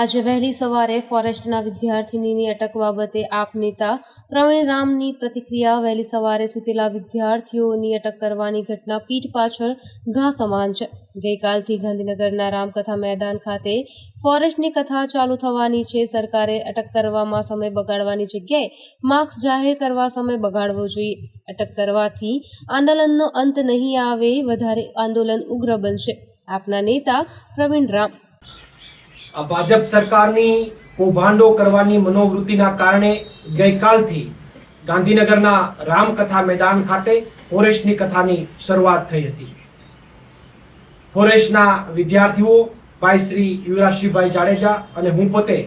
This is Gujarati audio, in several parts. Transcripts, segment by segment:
આજે વહેલી સવારે ફોરેસ્ટના વિદ્યાર્થિનીની અટક બાબતે આપ નેતા પ્રવીણ રામની પ્રતિક્રિયા વહેલી સવારે સૂતેલા વિદ્યાર્થીઓની અટક કરવાની ઘટના પીઠ પાછળ ઘા સમાન છે. ગઈકાલથી ગાંધીનગરના રામકથા મેદાન ખાતે ફોરેસ્ટની કથા ચાલુ થવાની છે. સરકારે અટક કરવામાં સમય બગાડવાની જગ્યાએ માર્ક્સ જાહેર કરવા સમય બગાડવો જોઈએ. અટક કરવાથી આંદોલનનો અંત નહીં આવે, વધારે આંદોલન ઉગ્ર બનશે. આપના નેતા પ્રવીણ રામ આ ભાજપ સરકારની કૌભાંડો કરવાની મનોવૃત્તિના કારણે ગઈકાલથી ગાંધીનગરના રામકથા મેદાન ખાતે ફોરેસ્ટની કથાની શરૂઆત થઈ હતી. ફોરેસ્ટના વિદ્યાર્થીઓ ભાઈ શ્રી યુવરાજસિંહભાઈ જાડેજા અને હું પોતે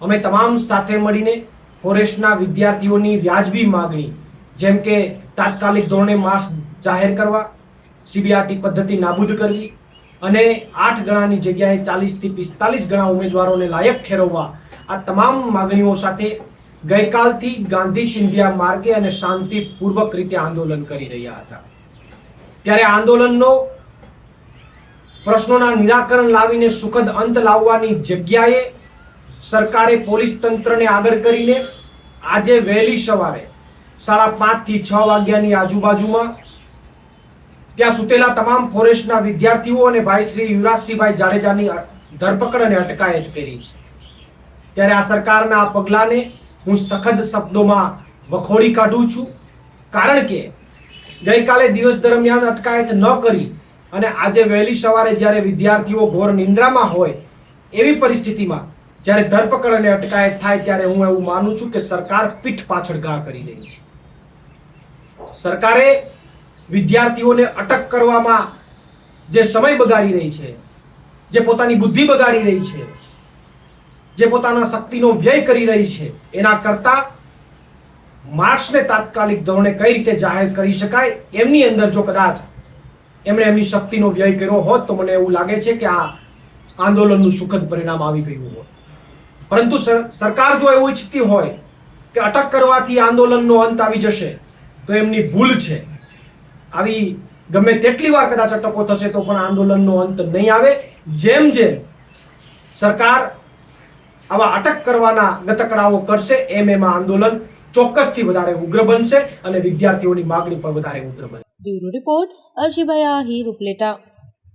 અમે તમામ સાથે મળીને ફોરેસ્ટના વિદ્યાર્થીઓની વ્યાજબી માગણી, જેમ કે તાત્કાલિક ધોરણે માર્ક્સ જાહેર કરવા, સીબીઆરટી પદ્ધતિ નાબૂદ કરવી અને આઠ ગણાની જગ્યાએ ચાલીસથી પિસ્તાલીસ ગણા ઉમેદવારોને લાયક ઠેરવવા આ તમામ માગણીઓ સાથે ગઈકાલથી ગાંધી ચિંધ્યા માર્ગે અને શાંતિપૂર્વક રીતે આંદોલન કરી રહ્યા હતા. ત્યારે આંદોલનનો પ્રશ્નોના નિરાકરણ લાવીને સુખદ અંત લાવવાની જગ્યાએ સરકારે પોલીસ તંત્રને આગળ કરીને આજે વહેલી સવારે સાડા પાંચથી છ વાગ્યાની આજુબાજુમાં ત્યાં સુતેલા તમામ ફોરેસ્ટના વિદ્યાર્થીઓ અને ભાઈ શ્રી યુવરાજસિંહભાઈ જાડેજાની ધરપકડ અને અટકાયત કરી છે. ત્યારે આ સરકારના આ પગલાંને હું સખત શબ્દોમાં વખોડી કાઢું છું. કારણ કે ગઈકાલે દિવસ દરમિયાન અટકાયત ન કરી અને આજે વહેલી સવારે જ્યારે વિદ્યાર્થીઓ ઘોર નિંદ્રામાં હોય એવી પરિસ્થિતિમાં જ્યારે ધરપકડ અને અટકાયત થાય ત્યારે હું એવું માનું છું કે સરકાર પીઠ પાછળ ઘા કરી રહી છે. સરકારે વિદ્યાર્થીઓને અટક કરવામાં જે સમય બગાડી રહી છે, જે પોતાની બુદ્ધિ બગાડી રહી છે, જે પોતાના શક્તિનો વ્યય કરી રહી છે, એના કરતા માર્ક્સને તાત્કાલિક ધોરણે કઈ રીતે જાહેર કરી શકાય, એમની અંદર જો કદાચ એમણે એમની શક્તિનો વ્યય કર્યો હોત, તો મને એવું લાગે છે કે આ આંદોલનનું સુખદ પરિણામ આવી ગયું હોત. પરંતુ સર- સરકાર જો એવું ઈચ્છતી હોય કે અટક કરવાથી આંદોલનનો અંત આવી જશે, તો એમની ભૂલ છે. આવી ગમે તેટલી વાર કદાચ અટકો થશે તો પણ આંદોલનનો અંત નહીં આવે. જેમ જેમ સરકાર આવા અટક કરવાના ગતકડાઓ કરશે, એમ એમાં આંદોલન ચોક્કસથી વધારે ઉગ્ર બનશે અને વિદ્યાર્થીઓની માગણી પણ વધારે ઉગ્ર બનશે. બ્યુરો રિપોર્ટ અર્શીભાઈ આહિર ઉપલેટા